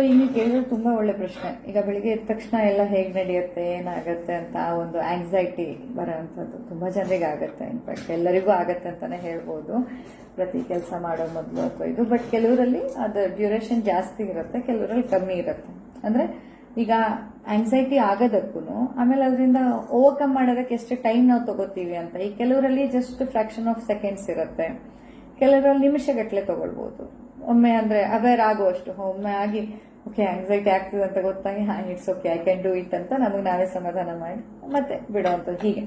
So ಇನ್ನು ಕೇಳಿದ್ರೆ ತುಂಬಾ ಒಳ್ಳೆ ಪ್ರಶ್ನೆ. ಈಗ ಬೆಳಿಗ್ಗೆ ಎದ್ದ ತಕ್ಷಣ ಎಲ್ಲ ಹೇಗೆ ನಡೆಯುತ್ತೆ, ಏನಾಗುತ್ತೆ ಅಂತ ಆ ಒಂದು ಆಂಗ್ಸೈಟಿ ಬರೋವಂಥದ್ದು ತುಂಬಾ ಜನರಿಗೆ ಆಗುತ್ತೆ. ಇನ್ಫ್ಯಾಕ್ಟ್ ಎಲ್ಲರಿಗೂ ಆಗುತ್ತೆ ಅಂತಾನೆ ಹೇಳ್ಬೋದು. ಪ್ರತಿ ಕೆಲಸ ಮಾಡೋ ಮೊದಲು ಅಥವಾ ಇದು. ಬಟ್ ಕೆಲವರಲ್ಲಿ ಅದು ಡ್ಯೂರೇಷನ್ ಜಾಸ್ತಿ ಇರುತ್ತೆ, ಕೆಲವರಲ್ಲಿ ಕಮ್ಮಿ ಇರುತ್ತೆ. ಅಂದ್ರೆ ಈಗ ಆಂಗ್ಸೈಟಿ ಆಗೋದಕ್ಕೂ ಆಮೇಲೆ ಅದರಿಂದ ಓವರ್ಕಮ್ ಮಾಡೋದಕ್ಕೆ ಎಷ್ಟು ಟೈಮ್ ನಾವು ತಗೋತೀವಿ ಅಂತ. ಈ ಕೆಲವರಲ್ಲಿ ಜಸ್ಟ್ ಫ್ರಾಕ್ಷನ್ ಆಫ್ ಸೆಕೆಂಡ್ಸ್ ಇರುತ್ತೆ. ಕೆಲವರಲ್ಲಿ ನಿಮಿಷಗಟ್ಟಲೆ ತಗೊಳ್ಬೋದು. ಒಮ್ಮೆ ಅಂದ್ರೆ ಅವೇರ್ ಆಗುವಷ್ಟು, ಒಮ್ಮೆ ಆಗಿ ಓಕೆ ಆಂಗ್ಸೈಟಿ ಆಗ್ತಿದೆ ಅಂತ ಗೊತ್ತಾಗಿ, ಹಾ it's okay I can do it ಅಂತ ನಮಗೆ ನಾವೇ ಸಮಾಧಾನ ಮಾಡಿ, ಮತ್ತೆ ಬಿಡೋ ಅಂತ ಹೀಗೆ.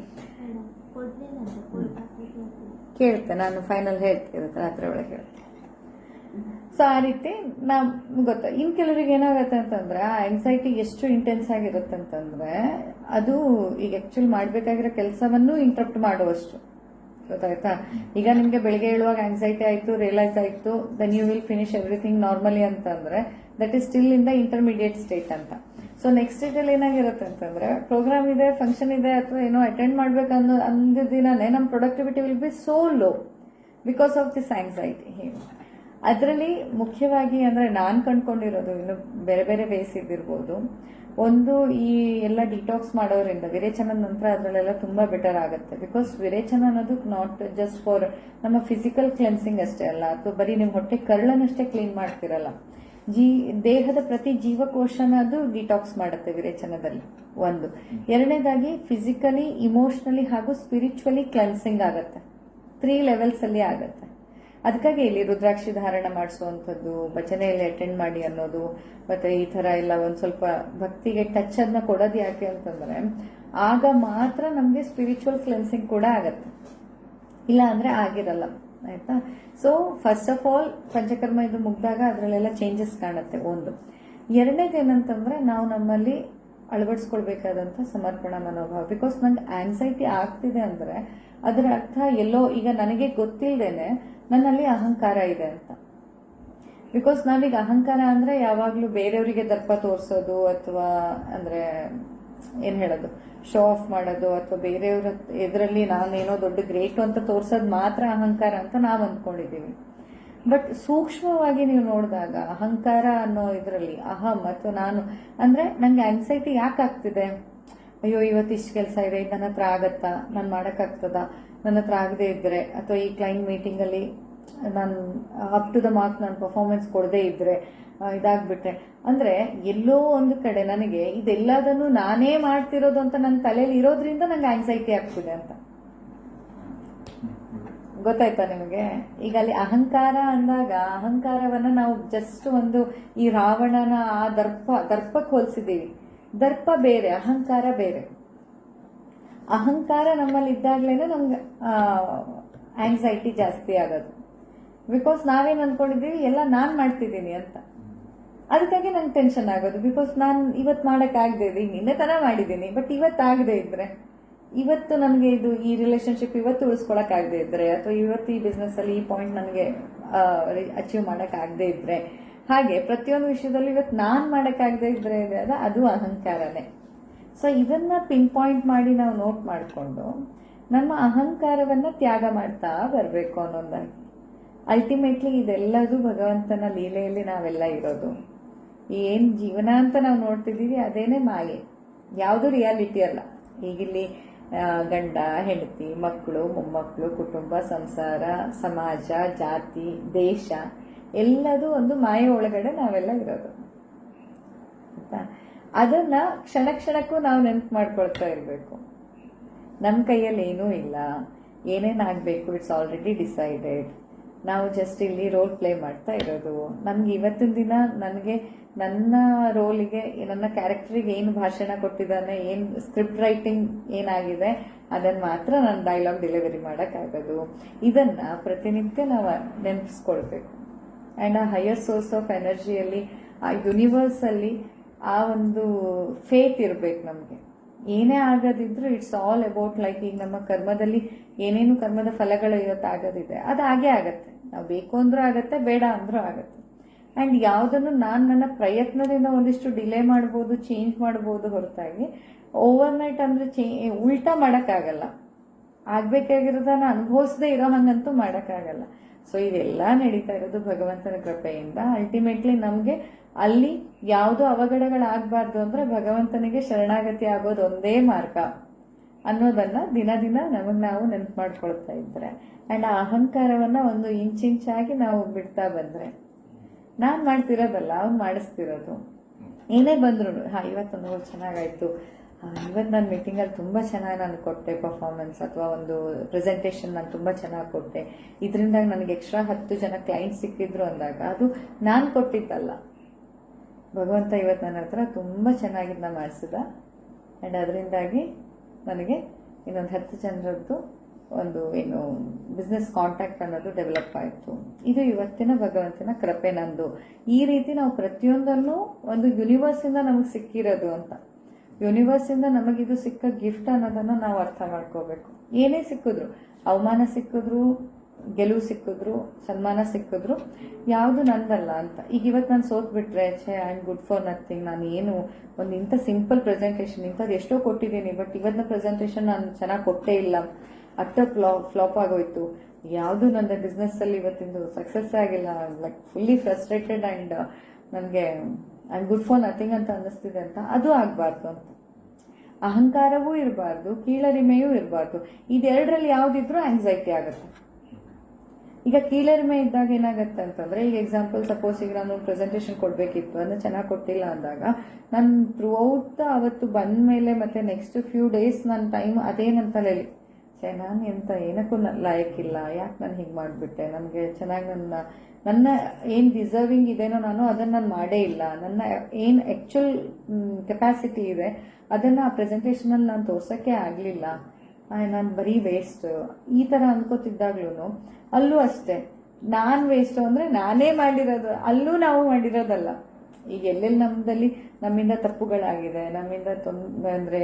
ಕೇಳ್ತೆ, ನಾನು ಫೈನಲ್ ಹೇಳ್ತೀನಿ ರಾತ್ರಿ ಒಳಗೆ ಹೇಳ್ತೀನಿ. ಸೊ ಆ ರೀತಿ ನಾವು ಗೊತ್ತ, ಇನ್ ಕೆಲವರಿಗೆ ಏನಾಗುತ್ತೆ ಅಂತಂದ್ರೆ, ಆ ಆಂಗ್ಸೈಟಿ ಎಷ್ಟು ಇಂಟೆನ್ಸ್ ಆಗಿರುತ್ತೆ ಅಂತಂದ್ರೆ, ಅದು ಈಗ ಆ್ಯಕ್ಚುಲಿ ಮಾಡ್ಬೇಕಾಗಿರೋ ಕೆಲಸವನ್ನು ಇಂಟ್ರಪ್ಟ್ ಮಾಡುವಷ್ಟು. ಗೊತ್ತಾಯ್ತಾ? ಈಗ ನಿಮ್ಗೆ ಬೆಳಿಗ್ಗೆ ಹೇಳುವಾಗ ಆಂಗ್ಸೈಟಿ ಆಯ್ತು ರಿಯಲೈಸ್ ಆಯ್ತು then you will finish everything normally ಅಂತಂದ್ರೆ that is still in the intermediate state ಅಂತ. ಸೊ ನೆಕ್ಸ್ಟ್ ಸ್ಟೇಜ್ ಅಲ್ಲಿ ಏನಾಗಿರುತ್ತೆ ಅಂತಂದ್ರೆ ಪ್ರೋಗ್ರಾಮ್ ಇದೆ ಫಂಕ್ಷನ್ ಇದೆ, ಅಥವಾ ಏನೋ ಅಟೆಂಡ್ ಮಾಡ್ಬೇಕು ಅನ್ನೋ ಅಂದ ದಿನನೇ ನಮ್ಮ productivity will be so low because of this anxiety ಅದರಲ್ಲಿ ಮುಖ್ಯವಾಗಿ ಅಂದರೆ ನಾನು ಕಂಡ್ಕೊಂಡಿರೋದು ಇನ್ನು ಬೇರೆ ಬೇರೆ ಬೇಸ್ ಇದ್ದಿರ್ಬೋದು. ಒಂದು ಈ ಎಲ್ಲ ಡಿಟಾಕ್ಸ್ ಮಾಡೋದ್ರಿಂದ ವಿರೇಚನ ನಂತರ ಅದರಲ್ಲೆಲ್ಲ ತುಂಬ ಬೆಟರ್ ಆಗುತ್ತೆ. ಬಿಕಾಸ್ ವಿರೇಚನ ಅನ್ನೋದು ನಾಟ್ ಜಸ್ಟ್ ಫಾರ್ ನಮ್ಮ ಫಿಸಿಕಲ್ ಕ್ಲೆನ್ಸಿಂಗ್ ಅಷ್ಟೇ ಅಲ್ಲ, ಅಥವಾ ಬರೀ ನೀವು ಹೊಟ್ಟೆ ಕರಳನ್ನಷ್ಟೇ ಕ್ಲೀನ್ ಮಾಡ್ತಿರಲ್ಲ. ಜೀ, ದೇಹದ ಪ್ರತಿ ಜೀವಕೋಶನ ಅದು ಡಿಟಾಕ್ಸ್ ಮಾಡುತ್ತೆ ವಿರೇಚನದಲ್ಲಿ. ಒಂದು. ಎರಡನೇದಾಗಿ ಫಿಸಿಕಲಿ ಇಮೋಷನಲಿ ಹಾಗೂ ಸ್ಪಿರಿಚುವಲಿ ಕ್ಲೆನ್ಸಿಂಗ್ ಆಗುತ್ತೆ. ತ್ರೀ ಲೆವೆಲ್ಸ್ ಅಲ್ಲಿ ಆಗುತ್ತೆ. ಅದಕ್ಕಾಗಿ ಇಲ್ಲಿ ರುದ್ರಾಕ್ಷಿ ಧಾರಣ ಮಾಡಿಸುವಂಥದ್ದು ಭಜನೆಯಲ್ಲಿ ಅಟೆಂಡ್ ಮಾಡಿ ಅನ್ನೋದು, ಮತ್ತೆ ಈ ತರ ಎಲ್ಲ ಒಂದು ಸ್ವಲ್ಪ ಭಕ್ತಿಗೆ ಟಚ್ ಅನ್ನ ಕೊಡೋದು ಯಾಕೆ ಅಂತಂದ್ರೆ, ಆಗ ಮಾತ್ರ ನಮಗೆ ಸ್ಪಿರಿಚುವಲ್ ಕ್ಲೆನ್ಸಿಂಗ್ ಕೂಡ ಆಗತ್ತೆ. ಇಲ್ಲ ಅಂದ್ರೆ ಆಗಿರಲ್ಲ. ಆಯ್ತಾ? So first of all panchakarma ಇದು ಮುಗ್ದಾಗ ಅದರಲ್ಲೆಲ್ಲ ಚೇಂಜಸ್ ಕಾಣುತ್ತೆ ಒಂದು. ಎರಡನೇದು ಏನಂತಂದ್ರೆ ನಾವು ನಮ್ಮಲ್ಲಿ ಅಳವಡಿಸ್ಕೊಳ್ಬೇಕಾದಂಥ ಸಮರ್ಪಣಾ ಮನೋಭಾವ. ಬಿಕಾಸ್ ನಂಗೆ ಆಂಗ್ಸೈಟಿ ಆಗ್ತಿದೆ ಅಂದ್ರೆ ಅದರ ಅರ್ಥ ಎಲ್ಲೋ ಈಗ ನನಗೆ ಗೊತ್ತಿಲ್ಲದೇನೆ ನನ್ನಲ್ಲಿ ಅಹಂಕಾರ ಇದೆ ಅಂತ. ಬಿಕಾಸ್ ನಾವೀಗ ಅಹಂಕಾರ ಅಂದ್ರೆ ಯಾವಾಗಲೂ ಬೇರೆಯವರಿಗೆ ದರ್ಪ ತೋರಿಸೋದು ಅಥವಾ ಅಂದ್ರೆ ಏನ್ ಹೇಳೋದು? ಶೋ ಆಫ್ ಮಾಡೋದು ಅಥವಾ ಬೇರೆಯವ್ರ ಎದುರಲ್ಲಿ ನಾನೇನೋ ದೊಡ್ಡ ಗ್ರೇಟ್ ಅಂತ ತೋರಿಸೋದು ಮಾತ್ರ ಅಹಂಕಾರ ಅಂತ ನಾವು ಅಂದ್ಕೊಂಡಿದ್ದೀವಿ ಬಟ್ ಸೂಕ್ಷ್ಮವಾಗಿ ನೀವು ನೋಡಿದಾಗ ಅಹಂಕಾರ ಅನ್ನೋ ಇದರಲ್ಲಿ ಅಹಂ ಅಥವಾ ನಾನು, ಅಂದ್ರೆ ನಂಗೆ ಆಂಗ್ಸೈಟಿ ಯಾಕೆ ಆಗ್ತಿದೆ? ಅಯ್ಯೋ, ಇವತ್ತು ಇಷ್ಟು ಕೆಲಸ ಇದೆ ನನ್ನ ಹತ್ರ ಆಗತ್ತಾ? ನಾನು ಮಾಡೋಕ್ಕಾಗ್ತದ? ನನ್ನ ಹತ್ರ ಆಗದೆ ಇದ್ರೆ? ಅಥವಾ ಈ ಕ್ಲೈಂಟ್ ಮೀಟಿಂಗ್ ಅಲ್ಲಿ ನಾನು ಅಪ್ ಟು ದ ಮಾರ್ಕ್ ನಾನು ಪರ್ಫಾರ್ಮೆನ್ಸ್ ಕೊಡದೇ ಇದ್ರೆ ಆ, ಇದಾಗ್ಬಿಟ್ರೆ. ಅಂದ್ರೆ ಎಲ್ಲೋ ಒಂದು ಕಡೆ ನನಗೆ ಇದೆಲ್ಲದನ್ನು ನಾನೇ ಮಾಡ್ತಿರೋದು ಅಂತ ನನ್ನ ತಲೆಯಲ್ಲಿ ಇರೋದ್ರಿಂದ ನಂಗೆ ಆಂಗ್ಸೈಟಿ ಆಗ್ತಿದೆ ಅಂತ. ಗೊತ್ತಾಯ್ತಾ ನಿಮಗೆ? ಈಗ ಅಲ್ಲಿ ಅಹಂಕಾರ ಅಂದಾಗ ಅಹಂಕಾರವನ್ನ ನಾವು ಜಸ್ಟ್ ಒಂದು ಈ ರಾವಣನ ಆ ದರ್ಪ ದರ್ಪಕ್ಕೆ ಹೋಲಿಸಿದ್ದೀವಿ. ದರ್ಪ ಬೇರೆ ಅಹಂಕಾರ ಬೇರೆ. ಅಹಂಕಾರ ನಮ್ಮಲ್ಲಿ ಇದ್ದಾಗ್ಲೇನೆ ನಮ್ಗೆ ಆಂಗ್ಸೈಟಿ ಜಾಸ್ತಿ ಆಗೋದು. ಬಿಕಾಸ್ ನಾವೇನ್ ಅಂದ್ಕೊಂಡಿದ್ದೀವಿ ಎಲ್ಲ ನಾನು ಮಾಡ್ತಿದ್ದೀನಿ ಅಂತ. ಅದಕ್ಕಾಗಿ ನಂಗೆ ಟೆನ್ಷನ್ ಆಗೋದು. ಬಿಕಾಸ್ ನಾನು ಇವತ್ತು ಮಾಡಕ್ ಆಗದೆ ಇದೆ ನಿನ್ನೆ ತರ ಮಾಡಿದ್ದೀನಿ. ಬಟ್ ಇವತ್ತು ಆಗದೆ ಇದ್ರೆ, ಇವತ್ತು ನನಗೆ ಇದು ಈ ರಿಲೇಶನ್ಶಿಪ್ ಇವತ್ತು ಉಳಿಸ್ಕೊಳಕ್ ಇದ್ದರೆ ಅಥವಾ ಇವತ್ತು ಈ ಬಿಸ್ನೆಸ್ ಅಲ್ಲಿ ಈ ಪಾಯಿಂಟ್ ನನಗೆ ಅಚೀವ್ ಮಾಡಕ್ ಇದ್ದರೆ ಹಾಗೆ ಪ್ರತಿಯೊಂದು ವಿಷಯದಲ್ಲಿ ಇವತ್ತು ನಾನು ಮಾಡಕ್ ಇದ್ದರೆ ಇದೆ ಅದ ಅದು ಅಹಂಕಾರನೇ. ಸೊ ಇದನ್ನ ಪಿನ್ ಪಾಯಿಂಟ್ ಮಾಡಿ ನಾವು ನೋಟ್ ಮಾಡಿಕೊಂಡು, ನಮ್ಮ ಅಹಂಕಾರವನ್ನ ತ್ಯಾಗ ಮಾಡ್ತಾ ಬರಬೇಕು ಅನ್ನೋದಾಗಿ ಅಲ್ಟಿಮೇಟ್ಲಿ ಇದೆಲ್ಲದೂ ಭಗವಂತನ ಲೀಲೆಯಲ್ಲಿ ನಾವೆಲ್ಲ ಇರೋದು. ಏನು ಜೀವನ ಅಂತ ನಾವು ನೋಡ್ತಿದ್ದೀವಿ, ಅದೇನೆ ಮಾಯೆ. ಯಾವುದು ರಿಯಾಲಿಟಿ ಅಲ್ಲ. ಈಗಿಲ್ಲಿ ಗಂಡ, ಹೆಂಡತಿ ಮಕ್ಕಳು ಮೊಮ್ಮಕ್ಕಳು ಕುಟುಂಬ, ಸಂಸಾರ, ಸಮಾಜ, ಜಾತಿ, ದೇಶ, ಎಲ್ಲದೂ ಒಂದು ಮಾಯೆ ಒಳಗಡೆ ನಾವೆಲ್ಲ ಇರೋದು. ಆಯ್ತಾ? ಅದನ್ನ ಕ್ಷಣ ಕ್ಷಣಕ್ಕೂ ನಾವು ನೆನಪು ಮಾಡ್ಕೊಳ್ತಾ ಇರಬೇಕು. ನಮ್ಮ ಕೈಯಲ್ಲಿ ಏನೂ ಇಲ್ಲ. ಏನೇನಾಗಬೇಕು ಇಟ್ಸ್ ಆಲ್ರೆಡಿ ಡಿಸೈಡೆಡ್ ನಾವು ಜಸ್ಟ್ ಇಲ್ಲಿ ರೋಲ್ ಪ್ಲೇ ಮಾಡ್ತಾ ಇರೋದು. ನಮ್ಗೆ ಇವತ್ತಿನ ದಿನ ನನಗೆ ನನ್ನ ರೋಲಿಗೆ ನನ್ನ ಕ್ಯಾರೆಕ್ಟರಿಗೆ ಏನು ಭಾಷಣ ಕೊಟ್ಟಿದ್ದಾನೆ, ಏನು ಸ್ಕ್ರಿಪ್ಟ್ ರೈಟಿಂಗ್ ಏನಾಗಿದೆ ಅದನ್ನ ಮಾತ್ರ ನಾನು ಡೈಲಾಗ್ ಡೆಲಿವರಿ ಮಾಡೋಕ್ಕಾಗೋದು. ಇದನ್ನ ಪ್ರತಿನಿತ್ಯ ನಾವು ನೆನಪಿಸ್ಕೊಳ್ಬೇಕು. ಆ್ಯಂಡ್ ಆ ಹೈಯರ್ ಸೋರ್ಸ್ ಆಫ್ ಎನರ್ಜಿಯಲ್ಲಿ ಆ ಯೂನಿವರ್ಸ್ ಅಲ್ಲಿ ಆ ಒಂದು ಫೇತ್ ಇರಬೇಕು ನಮಗೆ. ಏನೇ ಆಗೋದಿದ್ರು ಇಟ್ಸ್ ಆಲ್ ಅಬೌಟ್ ಲೈಕ್ ಈಗ ನಮ್ಮ ಕರ್ಮದಲ್ಲಿ ಏನೇನು ಕರ್ಮದ ಫಲಗಳು ಇವತ್ತು ಆಗೋದಿದೆ ಅದು ಹಾಗೇ ಆಗತ್ತೆ. ನಾವು ಬೇಕು ಅಂದರೂ ಆಗುತ್ತೆ, ಬೇಡ ಅಂದರೂ ಆಗುತ್ತೆ. ಆ್ಯಂಡ್ ಯಾವುದನ್ನು ನಾನು ನನ್ನ ಪ್ರಯತ್ನದಿಂದ ಒಂದಿಷ್ಟು ಡಿಲೇ ಮಾಡ್ಬೋದು ಚೇಂಜ್ ಮಾಡ್ಬೋದು ಹೊರತಾಗಿ ಓವರ್ ನೈಟ್ ಅಂದ್ರೆ ಚೇ ಉಲ್ಟಾ ಮಾಡೋಕ್ಕಾಗಲ್ಲ. ಆಗ್ಬೇಕಾಗಿರೋದನ್ನ ಅನುಭವಿಸದೇ ಇರೋ ಹಂಗಂತೂ ಮಾಡೋಕ್ಕಾಗಲ್ಲ. ಸೊ ಇದೆಲ್ಲ ನಡೀತಾ ಇರೋದು ಭಗವಂತನ ಕೃಪೆಯಿಂದ. ಅಲ್ಟಿಮೇಟ್ಲಿ ನಮಗೆ ಅಲ್ಲಿ ಯಾವುದೋ ಅವಘಡಗಳಾಗಬಾರ್ದು ಅಂದ್ರೆ ಭಗವಂತನಿಗೆ ಶರಣಾಗತಿ ಆಗೋದು ಒಂದೇ ಮಾರ್ಗ. ಅನ್ನೋದನ್ನ ದಿನ ದಿನ ನಮಗೆ ನಾವು ನೆನ್ಪು ಮಾಡ್ಕೊಳ್ತಾ ಇದ್ದರೆ ಅಂಡ್ ಆ ಅಹಂಕಾರವನ್ನ ಒಂದು ಇಂಚಿಂಚಾಗಿ ನಾವು ಬಿಡ್ತಾ ಬಂದ್ರೆ. ನಾನು ಮಾಡ್ತಿರೋದಲ್ಲ, ಅವ್ನು ಮಾಡಿಸ್ತಿರೋದು. ಏನೇ ಬಂದ್ರು ಹಾ ಇವತ್ತೊಂದು ಚೆನ್ನಾಗಾಯ್ತು. ಇವತ್ತು ನಾನು ಮೀಟಿಂಗಲ್ಲಿ ತುಂಬ ಚೆನ್ನಾಗಿ ನಾನು ಕೊಟ್ಟೆ ಪರ್ಫಾರ್ಮೆನ್ಸ್ ಅಥವಾ ಒಂದು ಪ್ರೆಸೆಂಟೇಷನ್ ನಾನು ತುಂಬ ಚೆನ್ನಾಗಿ ಕೊಟ್ಟೆ. ಇದರಿಂದ ನನಗೆ ಎಕ್ಸ್ಟ್ರಾ ಹತ್ತು ಜನ ಕ್ಲೈಂಟ್ ಸಿಕ್ಕಿದ್ರು ಅಂದಾಗ ಅದು ನಾನು ಕೊಟ್ಟಿದ್ದಲ್ಲ. ಭಗವಂತ ಇವತ್ತು ನನ್ನ ಹತ್ರ ತುಂಬ ನಾನು ಮಾಡಿಸಿದ. ಆ್ಯಂಡ್ ಅದರಿಂದಾಗಿ ನನಗೆ ಇನ್ನೊಂದು ಹತ್ತು ಜನರದ್ದು ಒಂದು ಏನು ಬಿಸ್ನೆಸ್ ಕಾಂಟ್ಯಾಕ್ಟ್ ಅನ್ನೋದು ಡೆವಲಪ್ ಆಯಿತು. ಇದು ಇವತ್ತಿನ ಭಗವಂತನ ಕೃಪೆ ನಂದು. ಈ ರೀತಿ ನಾವು ಪ್ರತಿಯೊಂದನ್ನು ಒಂದು ಯೂನಿವರ್ಸಿಂದ ನಮಗೆ ಸಿಕ್ಕಿರೋದು ಅಂತ. ಯೂನಿವರ್ಸಿಂದ ನಮಗಿದು ಸಿಕ್ಕ ಗಿಫ್ಟ್ ಅನ್ನೋದನ್ನ ನಾವು ಅರ್ಥ ಮಾಡ್ಕೋಬೇಕು. ಏನೇ ಸಿಕ್ಕಿದ್ರು, ಅವಮಾನ ಸಿಕ್ಕಿದ್ರು ಗೆಲುವು ಸಿಕ್ಕಿದ್ರು, ಸನ್ಮಾನ ಸಿಕ್ಕಿದ್ರು. ಯಾವುದು ನಂದಲ್ಲ ಅಂತ. ಈಗ ಇವತ್ತು ನಾನು ಸೋತ್ ಬಿಟ್ರೆ ಛೇ I am good for nothing ನಾನು ಏನು ಒಂದು ಇಂಥ ಸಿಂಪಲ್ ಪ್ರೆಸೆಂಟೇಷನ್ ಇಂಥದ್ದು ಎಷ್ಟೋ ಕೊಟ್ಟಿದ್ದೀನಿ ಬಟ್ ಇವತ್ತಿನ ಪ್ರೆಸೆಂಟೇಷನ್ ನಾನು ಚೆನ್ನಾಗಿ ಕೊಟ್ಟೇ ಇಲ್ಲ. ಅಟ್ಟ ಫ್ಲಾ ಫ್ಲಾಪ್ ಆಗೋಯ್ತು. ಯಾವುದು ನನ್ನ ಬಿಸ್ನೆಸ್ ಅಲ್ಲಿ ಇವತ್ತಿಂದು ಸಕ್ಸಸ್ ಆಗಿಲ್ಲ. ಲೈಕ್ ಫುಲ್ಲಿ ಫ್ರಸ್ಟ್ರೇಟೆಡ್ ಅಂಡ್ ನನಗೆ ಐ ಗುಡ್ ಫಾರ್ ನಥಿಂಗ್ ಅಂತ ಅನ್ನಿಸ್ತಿದೆ ಅಂತ. ಅದು ಆಗಬಾರ್ದು ಅಂತ. ಅಹಂಕಾರವೂ ಇರಬಾರ್ದು, ಕೀಳರಿಮೆಯೂ ಇರಬಾರ್ದು. ಇದೆರಡರಲ್ಲಿ ಯಾವುದಿದ್ರೂ ಆಂಗ್ಸೈಟಿ ಆಗುತ್ತೆ. ಈಗ ಕೀಳರಿಮೆ ಇದ್ದಾಗ ಏನಾಗುತ್ತೆ ಅಂತಂದ್ರೆ, ಈಗ ಎಕ್ಸಾಂಪಲ್ ಸಪೋಸ್ ಈಗ ನಾನು ಪ್ರೆಸೆಂಟೇಷನ್ ಕೊಡ್ಬೇಕಿತ್ತು, ಅಂದ್ರೆ ಚೆನ್ನಾಗಿ ಕೊಟ್ಟಿಲ್ಲ ಅಂದಾಗ, ನಾನು ಥ್ರೂ ಔಟ್ ಅವತ್ತು ಬಂದ ಮೇಲೆ ಮತ್ತೆ ನೆಕ್ಸ್ಟ್ ಫ್ಯೂ ಡೇಸ್ ನನ್ನ ಟೈಮ್ ಅದೇನಂತ ಹೇಳಿ ಛೇ, ನಾನು ಎಂತ ಏನಕ್ಕೂ ಲಾಯಕ್ ಲಾಯಕ್ಕಿಲ್ಲ, ಯಾಕೆ ನಾನು ಹೀಗೆ ಮಾಡಿಬಿಟ್ಟೆ? ನನಗೆ ಚೆನ್ನಾಗಿ ನನ್ನ ನನ್ನ ಏನು ಡಿಸರ್ವಿಂಗ್ ಇದೆನೋ ನಾನು ಅದನ್ನು ನಾನು ಮಾಡೇ ಇಲ್ಲ. ನನ್ನ ಏನು ಆ್ಯಕ್ಚುಲ್ ಕೆಪಾಸಿಟಿ ಇದೆ, ಅದನ್ನು ಆ ಪ್ರೆಸೆಂಟೇಷನಲ್ಲಿ ನಾನು ತೋರ್ಸೋಕ್ಕೆ ಆಗಲಿಲ್ಲ. ನಾನು ಬರೀ ವೇಸ್ಟ್ ಈ ಥರ ಅನ್ಕೋತಿದ್ದಾಗ್ಲೂ ಅಲ್ಲೂ ಅಷ್ಟೇ, ನಾನು ವೇಸ್ಟ್ ಅಂದರೆ ನಾನೇ ಮಾಡಿರೋದು, ಅಲ್ಲೂ ನಾವು ಮಾಡಿರೋದಲ್ಲ. ಈಗ ಎಲ್ಲೆಲ್ಲಿ ನಮ್ಮದಲ್ಲಿ ನಮ್ಮಿಂದ ತಪ್ಪುಗಳಾಗಿದೆ, ನಮ್ಮಿಂದ ತೊಂದರೆ ಅಂದರೆ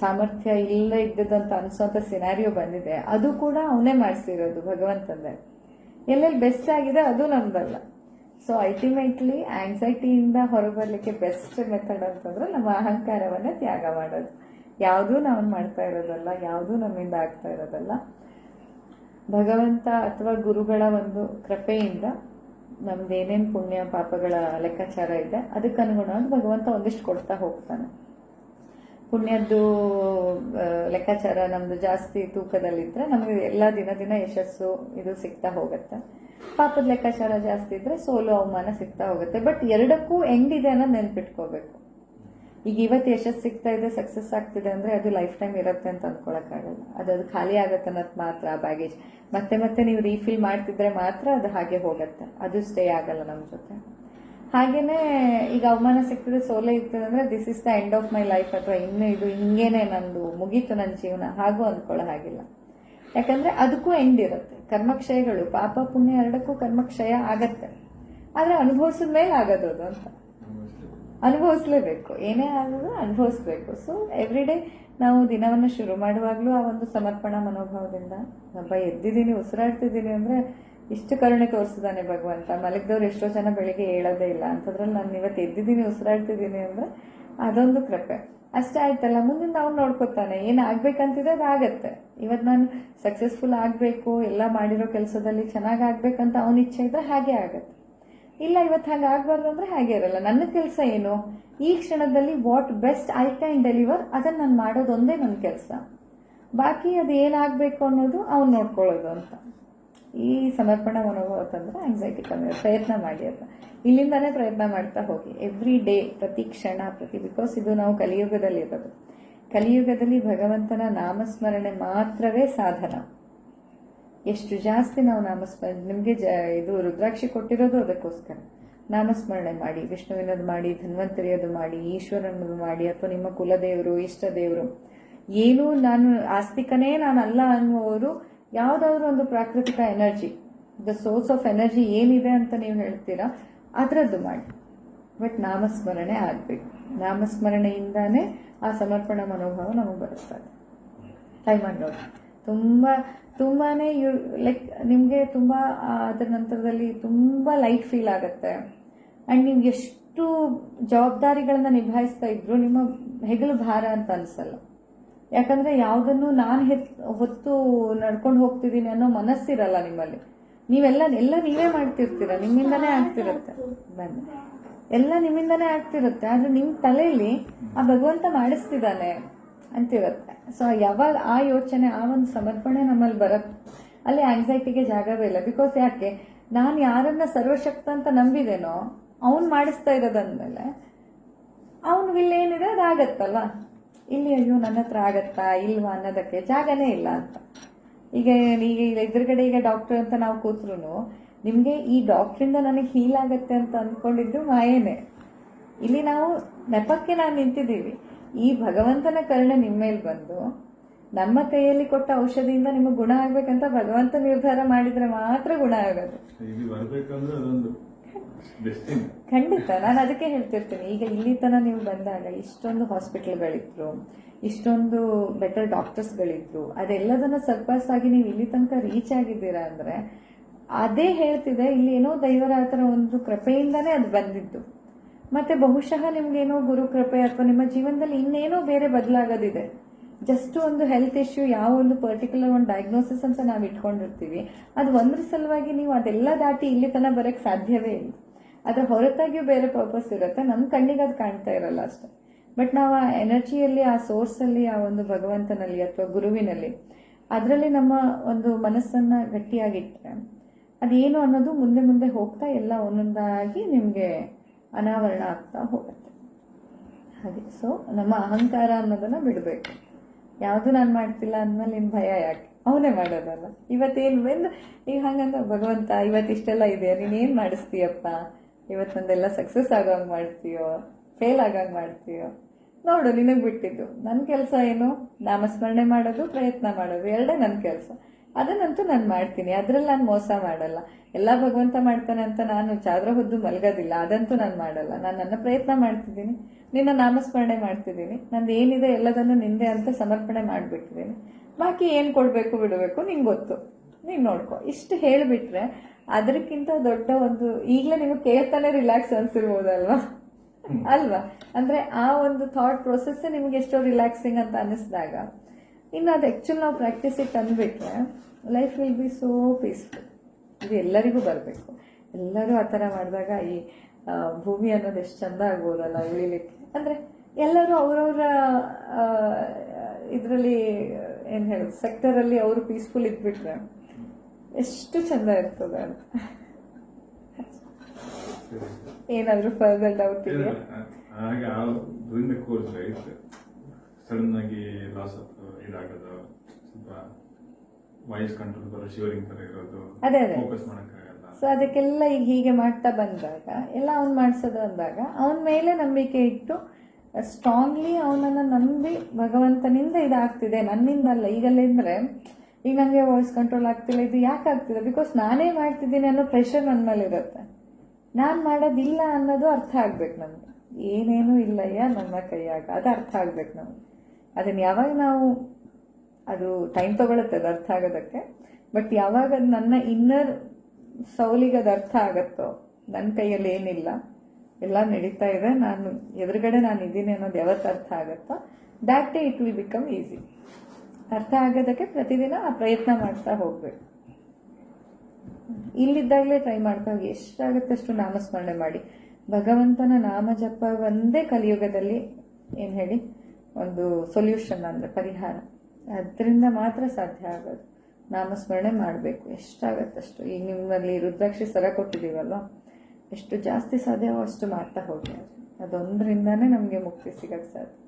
ಸಾಮರ್ಥ್ಯ ಇಲ್ಲ ಇದ್ದದಂತ ಅನ್ಸೋಂಥ ಸಿನಾರಿಯೋ ಬಂದಿದೆ, ಅದು ಕೂಡ ಅವನೇ ಮಾಡಿಸಿರೋದು, ಭಗವಂತಂದೆ. ಎಲ್ಲೆಲ್ಲಿ ಬೆಸ್ಟ್ ಆಗಿದೆ ಅದು ನಮ್ದಲ್ಲ. ಸೊ ಅಲ್ಟಿಮೇಟ್ಲಿ ಆಂಗ್ಸೈಟಿಯಿಂದ ಹೊರಬರ್ಲಿಕ್ಕೆ ಬೆಸ್ಟ್ ಮೆಥಡ್ ಅಂತಂದ್ರೆ ನಮ್ಮ ಅಹಂಕಾರವನ್ನ ತ್ಯಾಗ ಮಾಡೋದು. ಯಾವುದೂ ನಾವು ಮಾಡ್ತಾ ಇರೋದಲ್ಲ, ಯಾವುದೂ ನಮ್ಮಿಂದ ಆಗ್ತಾ ಇರೋದಲ್ಲ. ಭಗವಂತ ಅಥವಾ ಗುರುಗಳ ಒಂದು ಕೃಪೆಯಿಂದ ನಮ್ದು ಏನೇನು ಪುಣ್ಯ ಪಾಪಗಳ ಲೆಕ್ಕಾಚಾರ ಇದೆ, ಅದಕ್ಕೆ ಅನುಗುಣವಾಗಿ ಭಗವಂತ ಒಂದಿಷ್ಟು ಕೊಡ್ತಾ ಹೋಗ್ತಾನೆ. ಪುಣ್ಯದ್ದು ಲೆಕ್ಕಾಚಾರ ನಮ್ದು ಜಾಸ್ತಿ ತೂಕದಲ್ಲಿದ್ರೆ ನಮಗೆ ಎಲ್ಲ ದಿನ ದಿನ ಯಶಸ್ಸು ಇದು ಸಿಗ್ತಾ ಹೋಗುತ್ತೆ. ಪಾಪದ ಲೆಕ್ಕಾಚಾರ ಜಾಸ್ತಿ ಇದ್ರೆ ಸೋಲು ಅವಮಾನ ಸಿಗ್ತಾ ಹೋಗುತ್ತೆ. ಬಟ್ ಎರಡಕ್ಕೂ ಹೆಂಗಿದೆ ಅನ್ನೋದು ನೆನ್ಪಿಟ್ಕೋಬೇಕು. ಈಗ ಇವತ್ತು ಯಶಸ್ಸು ಸಿಗ್ತಾ ಇದೆ ಸಕ್ಸಸ್ ಆಗ್ತಿದೆ ಅಂದ್ರೆ ಅದು ಲೈಫ್ ಟೈಮ್ ಇರುತ್ತೆ ಅಂತ ಅಂದ್ಕೊಳಕ್ಕಾಗಲ್ಲ. ಅದು ಅದು ಖಾಲಿ ಆಗತ್ತೆ ಅನ್ನೋದು ಮಾತ್ರ ಬ್ಯಾಗೇಜ್ ಮತ್ತೆ ಮತ್ತೆ ನೀವು ರೀಫಿಲ್ ಮಾಡ್ತಿದ್ರೆ ಮಾತ್ರ ಅದು ಹಾಗೆ ಹೋಗುತ್ತೆ. ಅದು ಸ್ಟೇ ಆಗಲ್ಲ ನಮ್ಮ ಜೊತೆ. ಹಾಗೇ ಈಗ ಅವಮಾನ ಸಿಗ್ತದೆ, ಸೋಲೆ ಇರ್ತದೆ ಅಂದ್ರೆ this is the end of my life ಅಥವಾ ಇನ್ನು ಇದು ಹಿಂಗೇನೆ ನಂದು, ಮುಗೀತು ನನ್ನ ಜೀವನ, ಹಾಗೂ ಅಂದ್ಕೊಳ್ಳೋ ಹಾಗಿಲ್ಲ. ಯಾಕಂದ್ರೆ ಅದಕ್ಕೂ ಎಂಡ್ ಇರುತ್ತೆ. ಕರ್ಮಕ್ಷಯಗಳು, ಪಾಪ ಪುಣ್ಯ ಎರಡಕ್ಕೂ ಕರ್ಮಕ್ಷಯ ಆಗತ್ತೆ. ಆದರೆ ಅನುಭವಿಸಿದ ಮೇಲೆ ಆಗೋದು ಅದು ಅಂತ. ಅನುಭವಿಸ್ಲೇಬೇಕು. ಏನೇ ಆದರೂ ಅನುಭವಿಸ್ಬೇಕು. ಸೊ ಎವ್ರಿ ಡೇ ನಾವು ದಿನವನ್ನು ಶುರು ಮಾಡುವಾಗಲೂ ಆ ಒಂದು ಸಮರ್ಪಣಾ ಮನೋಭಾವದಿಂದ ಹಬ್ಬ ಎದ್ದಿದ್ದೀನಿ, ಉಸಿರಾಡ್ತಿದ್ದೀನಿ ಅಂದರೆ ಇಷ್ಟು ಕರುಣೆ ತೋರಿಸಿದಾನೆ ಭಗವಂತ. ಮಲಗಿದವ್ರು ಎಷ್ಟೋ ಜನ ಬೆಳಿಗ್ಗೆ ಹೇಳೋದೇ ಇಲ್ಲ. ಅಂತದ್ರಲ್ಲಿ ನಾನು ಇವತ್ತು ಎದ್ದಿದ್ದೀನಿ, ಉಸಿರಾಡ್ತಿದ್ದೀನಿ ಅಂದರೆ ಅದೊಂದು ಕೃಪೆ. ಅಷ್ಟೇ ಆಯ್ತಲ್ಲ ಮುಂದಿನ ಅವ್ನು ನೋಡ್ಕೊತಾನೆ, ಏನು ಆಗ್ಬೇಕಂತಿದೆ ಅದು ಆಗತ್ತೆ ಇವತ್ತು ನಾನು ಸಕ್ಸಸ್ಫುಲ್ ಆಗಬೇಕು, ಎಲ್ಲ ಮಾಡಿರೋ ಕೆಲಸದಲ್ಲಿ ಚೆನ್ನಾಗಿ ಆಗ್ಬೇಕಂತ ಅವನ ಇಚ್ಛೆ ಇದ್ದರೆ ಹಾಗೆ ಆಗತ್ತೆ. ಇಲ್ಲ, ಇವತ್ತು ಹಾಗೆ ಆಗಬಾರ್ದು ಅಂದರೆ ಹಾಗೆ ಇರಲ್ಲ. ನನ್ನ ಕೆಲಸ ಏನು? ಈ ಕ್ಷಣದಲ್ಲಿ what best I can deliver ಅದನ್ನು ನಾನು ಮಾಡೋದೊಂದೇ ನನ್ನ ಕೆಲಸ. ಬಾಕಿ ಅದು ಏನಾಗಬೇಕು ಅನ್ನೋದು ಅವ್ನು ನೋಡ್ಕೊಳ್ಳೋದು ಅಂತ. ಈ ಸಮರ್ಪಣಾ ಮನೋಭಾವ ತಂದ್ರೆ ಆಂಗ್ಸೈಟಿ ಕಮ್ಮಿ ಪ್ರಯತ್ನ ಮಾಡಿ ಅಂತ. ಇಲ್ಲಿಂದಾನೇ ಪ್ರಯತ್ನ ಮಾಡ್ತಾ ಹೋಗಿ. ಎವ್ರಿ ಡೇ ಪ್ರತಿ ಕ್ಷಣ, ಪ್ರತಿ ಬಿಕಾಸ್ ಇದು ನಾವು ಕಲಿಯುಗದಲ್ಲಿ ಇರೋದು ಕಲಿಯುಗದಲ್ಲಿ ಭಗವಂತನ ನಾಮಸ್ಮರಣೆ ಮಾತ್ರವೇ ಸಾಧನ. ಎಷ್ಟು ಜಾಸ್ತಿ ನಾವು ನಾಮಸ್ಮರಣೆ, ನಿಮಗೆ ಜ ಇದು ರುದ್ರಾಕ್ಷಿ ಕೊಟ್ಟಿರೋದು ಅದಕ್ಕೋಸ್ಕರ. ನಾಮಸ್ಮರಣೆ ಮಾಡಿ, ವಿಷ್ಣುವಿನದು ಮಾಡಿ, ಧನ್ವಂತರಿಯದು ಮಾಡಿ, ಈಶ್ವರನದು ಮಾಡಿ, ಅಥವಾ ನಿಮ್ಮ ಕುಲದೇವರು ಇಷ್ಟ ದೇವರು ಏನು ನಾನು ಆಸ್ತಿಕನೇ ನಾನು ಅಲ್ಲ ಅನ್ನುವರು ಯಾವುದಾದ್ರೂ ಒಂದು ಪ್ರಾಕೃತಿಕ energy, the source of energy ಏನಿದೆ ಅಂತ ನೀವು ಹೇಳ್ತೀರಾ, ಅದರದ್ದು ಮಾಡಿ. ಬಟ್ ನಾಮಸ್ಮರಣೆ ಆಗಬೇಕು. ನಾಮಸ್ಮರಣೆಯಿಂದಾನೇ ಆ ಸಮರ್ಪಣಾ ಮನೋಭಾವ ನಮಗೆ ಬರುತ್ತದೆ ಟೈಮ್ ನೋಡಿ ತುಂಬ, ತುಂಬಾನೇ ಯು ಲೈಕ್ ನಿಮಗೆ ತುಂಬ ಅದರ ನಂತರದಲ್ಲಿ ತುಂಬ ಲೈಟ್ ಫೀಲ್ ಆಗುತ್ತೆ. ಆ್ಯಂಡ್ ನೀವು ಎಷ್ಟು ಜವಾಬ್ದಾರಿಗಳನ್ನ ನಿಭಾಯಿಸ್ತಾ ಇದ್ರು, ನಿಮ್ಮ ಹೆಗಲು ಭಾರ ಅಂತ ಅನಿಸಲ್ಲ. ಯಾಕಂದರೆ ಯಾವುದನ್ನು ನಾನು ಹೆತ್, ಹೊತ್ತು ನಡ್ಕೊಂಡು ಹೋಗ್ತಿದ್ದೀನಿ ಅನ್ನೋ ಮನಸ್ಸಿರಲ್ಲ ನಿಮ್ಮಲ್ಲಿ. ನೀವೆಲ್ಲ, ಎಲ್ಲ ನೀವೇ ಮಾಡ್ತಿರ್ತೀರ, ನಿಮ್ಮಿಂದನೇ ಆಗ್ತಿರುತ್ತೆ. ಬನ್ನಿ. ಎಲ್ಲ ನಿಮ್ಮಿಂದನೇ ಆಗ್ತಿರುತ್ತೆ, ಆದ್ರೆ ನಿಮ್ಮ ತಲೆಯಲ್ಲಿ ಆ ಭಗವಂತ ಮಾಡಿಸ್ತಿದ್ದಾನೆ. ಅಂತಿರುತ್ತೆ ಸೊ ಯಾವಾಗ ಆ ಯೋಚನೆ, ಆ ಒಂದು ಸಮರ್ಪಣೆ ನಮ್ಮಲ್ಲಿ ಬರುತ್ತೆ, ಅಲ್ಲಿ ಆಂಗ್ಸೈಟಿಗೆ ಜಾಗವೇ ಇಲ್ಲ. ಬಿಕಾಸ್ ಯಾಕೆ? ನಾನು ಯಾರನ್ನ ಸರ್ವಶಕ್ತ ಅಂತ ನಂಬಿದೇನೋ, ಅವ್ನು ಮಾಡಿಸ್ತಾ ಇರೋದಂದ್ಮೇಲೆ ಅವನ ವಿಲ್ ಏನಿದೆ ಅದಾಗತ್ತಲ್ಲ ಇಲ್ಲಿ ಅಯ್ಯೋ, ನನ್ನ ಹತ್ರ ಆಗತ್ತಾ, ಇಲ್ವಾ ಅನ್ನೋದಕ್ಕೆ ಜಾಗನೇ ಇಲ್ಲ ಅಂತ. ಈಗ ಈಗ ಈಗ ಎದುರುಗಡೆ ಈಗ ಡಾಕ್ಟರ್ ಅಂತ ನಾವು ಕೂತ್ರು ನಿಮಗೆ ಈ ಡಾಕ್ಟ್ರಿಂದ ನನಗೆ ಹೀಲ್ ಆಗತ್ತೆ ಅಂತ ಅಂದ್ಕೊಂಡಿದ್ದು ಮಾಯೇನೆ. ಇಲ್ಲಿ ನಾವು ನೆಪಕ್ಕೆ ನಾವು ನಿಂತಿದ್ದೀವಿ. ಈ ಭಗವಂತನ ಕರುಣೆ ನಿಮ್ಮ ಮೇಲೆ ಬಂದು ನಮ್ಮ ಕೈಯಲ್ಲಿ ಕೊಟ್ಟ ಔಷಧಿಯಿಂದ ನಿಮಗೆ ಗುಣ ಆಗ್ಬೇಕಂತ ಭಗವಂತ ನಿರ್ಧಾರ ಮಾಡಿದ್ರೆ ಮಾತ್ರ ಗುಣ ಆಗೋದು. ಖಂಡಿತ. ನಾನು ಅದಕ್ಕೆ ಹೇಳ್ತಿರ್ತೀನಿ. ಈಗ ಇಲ್ಲಿ ತನ ನೀವು ಬಂದಾಗ ಇಷ್ಟೊಂದು ಹಾಸ್ಪಿಟಲ್ಗಳಿದ್ರು ಇಷ್ಟೊಂದು ಬೆಟರ್ ಡಾಕ್ಟರ್ಸ್ಗಳಿದ್ರು ಅದೆಲ್ಲದನ್ನ ಸರ್ಪಾಸ್ ಆಗಿ ನೀವು ಇಲ್ಲಿ ತನಕ ರೀಚ್ ಆಗಿದ್ದೀರಾ ಅಂದ್ರೆ ಅದೇ ಹೇಳ್ತಿದೆ. ಇಲ್ಲಿ ಏನೋ ದೈವರ ಆ ಥರ ಒಂದು ಕೃಪೆಯಿಂದಾನೇ ಅದು ಬಂದಿದ್ದು. ಮತ್ತೆ ಬಹುಶಃ ನಿಮ್ಗೇನೋ ಗುರು ಕೃಪೆ ಅಥವಾ ನಿಮ್ಮ ಜೀವನದಲ್ಲಿ ಇನ್ನೇನೋ ಬೇರೆ ಬದಲಾಗೋದಿದೆ. ಜಸ್ಟ್ ಒಂದು ಹೆಲ್ತ್ ಇಶ್ಯೂ ಯಾವ ಒಂದು ಪರ್ಟಿಕ್ಯುಲರ್ ಒಂದು ಡಯಾಗ್ನೋಸಿಸ್ ಅಂತ ನಾವು ಇಟ್ಕೊಂಡಿರ್ತೀವಿ. ಅದು ಒಂದ್ರ ಸಲುವಾಗಿ ನೀವು ಅದೆಲ್ಲ ದಾಟಿ ಇಲ್ಲಿ ತನಕ ಬರಕ್ ಸಾಧ್ಯವೇ ಇಲ್ಲ. ಅದ್ರ ಹೊರತಾಗಿಯೂ ಬೇರೆ ಪರ್ಪಸ್ ಇರುತ್ತೆ. ನಮ್ಮ ಕಣ್ಣಿಗೆ ಅದು ಕಾಣ್ತಾ ಇರಲ್ಲ ಅಷ್ಟೆ. ಬಟ್ ನಾವು ಆ ಎನರ್ಜಿಯಲ್ಲಿ ಆ ಸೋರ್ಸಲ್ಲಿ ಆ ಒಂದು ಭಗವಂತನಲ್ಲಿ ಅಥವಾ ಗುರುವಿನಲ್ಲಿ ಅದರಲ್ಲಿ ನಮ್ಮ ಒಂದು ಮನಸ್ಸನ್ನ ಗಟ್ಟಿಯಾಗಿಟ್ರೆ ಅದೇನು ಅನ್ನೋದು ಮುಂದೆ ಮುಂದೆ ಹೋಗ್ತಾ ಎಲ್ಲ ಒಂದೊಂದಾಗಿ ನಿಮಗೆ ಅನಾವರಣ ಆಗ್ತಾ ಹೋಗುತ್ತೆ. ಹಾಗೆ ಸೊ ನಮ್ಮ ಅಹಂಕಾರ ಅನ್ನೋದನ್ನ ಬಿಡಬೇಕು. ಯಾವುದು ನಾನು ಮಾಡ್ತಿಲ್ಲ ಅಂದಮೇಲೆ ನಿನ್ ಭಯ ಯಾಕೆ? ಅವನೇ ಮಾಡೋದಲ್ಲ. ಇವತ್ತೇನು ಬಂದು, ಈಗ ಹಂಗಂದ ಭಗವಂತ ಇವತ್ತಿಷ್ಟೆಲ್ಲ ಇದೆ, ನೀನೇನು ಮಾಡಿಸ್ತೀಯಪ್ಪ? ಇವತ್ತು ನಂದೆಲ್ಲ ಸಕ್ಸಸ್ ಆಗೋಂಗೆ ಮಾಡ್ತೀಯೋ? ಫೇಲ್ ಆಗೋಂಗೆ ಮಾಡ್ತೀಯೋ? ನೋಡು, ನಿನಗೆ ಬಿಟ್ಟಿದ್ದು. ನನ್ನ ಕೆಲಸ ಏನು? ನಾಮಸ್ಮರಣೆ ಮಾಡೋದು, ಪ್ರಯತ್ನ ಮಾಡೋದು, ಎರಡೇ ನನ್ನ ಕೆಲಸ. ಅದನ್ನಂತೂ ನಾನು ಮಾಡ್ತೀನಿ. ಅದ್ರಲ್ಲಿ ನಾನು ಮೋಸ ಮಾಡಲ್ಲ. ಎಲ್ಲ ಭಗವಂತ ಮಾಡ್ತಾನೆ ಅಂತ ನಾನು ಚಾದ್ರ ಹೊದ್ದು ಮಲಗೋದಿಲ್ಲ. ಅದಂತೂ ನಾನು ಮಾಡಲ್ಲ. ನಾನು ನನ್ನ ಪ್ರಯತ್ನ ಮಾಡ್ತಿದ್ದೀನಿ. ನಿನ್ನ ನಾಮಸ್ಮರಣೆ ಮಾಡ್ತಿದ್ದೀನಿ. ನಂದು ಏನಿದೆ ಎಲ್ಲದನ್ನು ನಿಂದೆ ಅಂತ ಸಮರ್ಪಣೆ ಮಾಡಿಬಿಟ್ಟಿದ್ದೀನಿ. ಬಾಕಿ ಏನು ಕೊಡಬೇಕು ಬಿಡಬೇಕು ನಿಂಗೆ ಗೊತ್ತು. ನೀನು ನೋಡ್ಕೊ. ಇಷ್ಟು ಹೇಳಿಬಿಟ್ರೆ ಅದಕ್ಕಿಂತ ದೊಡ್ಡ ಒಂದು ಈಗಲೇ ನೀವು ಕೇಳ್ತಾನೆ ರಿಲ್ಯಾಕ್ಸ್ ಅನ್ಸಿರ್ಬೋದಲ್ವಾ? ಅಲ್ವಾ? ಅಂದ್ರೆ ಆ ಒಂದು ಥಾಟ್ ಪ್ರೊಸೆಸ್ಸೇ ನಿಮ್ಗೆ ಎಷ್ಟೋ ರಿಲ್ಯಾಕ್ಸಿಂಗ್ ಅಂತ ಅನಿಸಿದಾಗ ಇನ್ನು ಅದು ಆ್ಯಕ್ಚುಲ್ ನಾವು ಪ್ರಾಕ್ಟೀಸಿಗೆ ತಂದುಬಿಟ್ರೆ life will be so peaceful ಇದು ಎಲ್ಲರಿಗೂ ಬರಬೇಕು. ಎಲ್ಲರೂ ಆ ಥರ ಮಾಡಿದಾಗ ಈ ಭೂಮಿ ಅನ್ನೋದು ಎಷ್ಟು ಚಂದ ಆಗ್ಬೋದಲ್ಲ ಉಳಿಲಿಕ್ಕೆ? ಅಂದರೆ ಎಲ್ಲರೂ ಅವರವರ ಇದರಲ್ಲಿ ಏನು ಹೇಳೋದು ಸೆಕ್ಟರಲ್ಲಿ ಅವರು ಪೀಸ್ಫುಲ್ ಇದ್ಬಿಟ್ರೆ ಎಷ್ಟು ಚಂದ ಇರ್ತದೆ ಅಂತ. ಏನಾದರೂ ಫರ್ದರ್ ಡೌಟ್ ಇದೆಯಾ? ಹಾಗೆ ದ ಕೋರ್ಸ್ ರೈಟ್ ಸಡನ್ ಆಗಿ ಲಾಸ್ ಆಫ್ ಇದಾಗೋದು ಸ್ವಲ್ಪ ವಾಯ್ಸ್ ಕಂಟ್ರೋಲ್ ಬರೋ ಶಿವರಿಂಗ್ ತರ ಇರೋದು ಅದೇ, ಅದೇ. ಫೋಕಸ್ ಮಾಡಕ್ಕಾಗಲ್ಲ ಸೊ ಅದಕ್ಕೆಲ್ಲ ಈಗ ಹೀಗೆ ಮಾಡ್ತಾ ಬಂದಾಗ ಎಲ್ಲ ಅವ್ನು ಮಾಡಿಸೋದು ಅಂದಾಗ ಅವನ ಮೇಲೆ ನಂಬಿಕೆ ಇಟ್ಟು ಸ್ಟ್ರಾಂಗ್ಲಿ ಅವನನ್ನು ನಂಬಿ ಭಗವಂತನಿಂದ ಇದಾಗ್ತಿದೆ ನನ್ನಿಂದ ಅಲ್ಲ. ಈಗಲ್ಲಿಂದ್ರೆ ಈಗ ನನಗೆ ವಾಯ್ಸ್ ಕಂಟ್ರೋಲ್ ಆಗ್ತಿಲ್ಲ ಇದು ಯಾಕೆ ಆಗ್ತಿದೆ? ಬಿಕಾಸ್ ನಾನೇ ಮಾಡ್ತಿದ್ದೀನಿ ಅನ್ನೋ ಪ್ರೆಷರ್ ನನ್ನ ಮೇಲೆ ಇರುತ್ತೆ. ನಾನು ಮಾಡೋದಿಲ್ಲ ಅನ್ನೋದು ಅರ್ಥ ಆಗ್ಬೇಕು ನಮ್ಗೆ. ಏನೇನು ಇಲ್ಲಯ್ಯ ನನ್ನ ಕೈಯಾಗ ಅದು ಅರ್ಥ ಆಗ್ಬೇಕು ನಮ್ಗೆ. ಅದನ್ನ ಯಾವಾಗ ನಾವು ಅದು ಟೈಮ್ ತಗೊಳುತ್ತೆ ಅದು ಅರ್ಥ ಆಗೋದಕ್ಕೆ. ಬಟ್ ಯಾವಾಗ ಅದು ನನ್ನ ಇನ್ನರ್ ಸೌಲಿಗೆ ಅದು ಅರ್ಥ ಆಗತ್ತೋ ನನ್ನ ಕೈಯಲ್ಲಿ ಏನಿಲ್ಲ, ಎಲ್ಲ ನಡೀತಾ ಇದೆ, ನಾನು ಎದುರುಗಡೆ ನಾನು ಇದ್ದೀನಿ ಅನ್ನೋದು ಯಾವತ್ತು ಅರ್ಥ ಆಗುತ್ತೋ that day it will become easy ಅರ್ಥ ಆಗೋದಕ್ಕೆ ಪ್ರತಿದಿನ ಆ ಪ್ರಯತ್ನ ಮಾಡ್ತಾ ಹೋಗ್ಬೇಕು. ಇಲ್ಲಿದ್ದಾಗಲೇ ಟ್ರೈ ಮಾಡ್ತಾ ಹೋಗಿ, ಎಷ್ಟಾಗುತ್ತೆ ಅಷ್ಟು ನಾಮಸ್ಮರಣೆ ಮಾಡಿ. ಭಗವಂತನ ನಾಮ ಜಪ ಒಂದೇ ಕಲಿಯುಗದಲ್ಲಿ, ಏನು ಹೇಳಿ? ಒಂದು ಸೊಲ್ಯೂಷನ್ ಅಂದರೆ ಪರಿಹಾರ. ಅದರಿಂದ ಮಾತ್ರ ಸಾಧ್ಯ ಆಗೋದು. ನಾಮಸ್ಮರಣೆ ಮಾಡಬೇಕು. ಎಷ್ಟಾಗತ್ತಷ್ಟು ಈಗ ನಿಮ್ಮಲ್ಲಿ ರುದ್ರಾಕ್ಷಿ ಸರ ಕೊಟ್ಟಿದ್ದೀವಲ್ವ? ಎಷ್ಟು ಜಾಸ್ತಿ ಸಾಧ್ಯವೋ ಅಷ್ಟು ಮಾಡ್ತಾ ಹೋಗಿ. ಅದೊಂದರಿಂದನೇ ನಮಗೆ ಮುಕ್ತಿ ಸಿಗಕ್ಕೆ ಸಾಧ್ಯ.